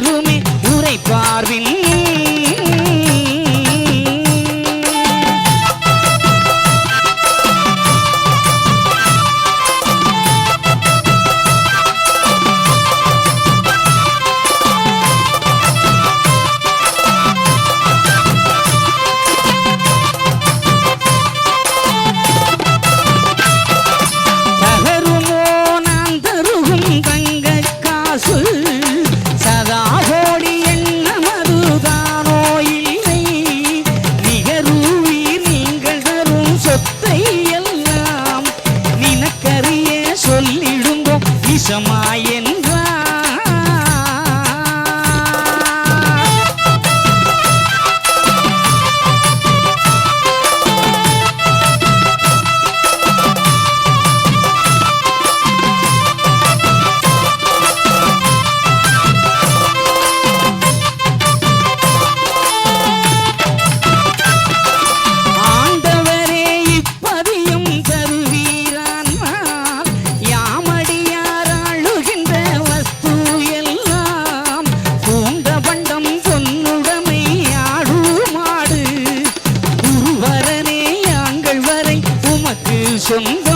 உணருமே உரைப்பார் சுந்த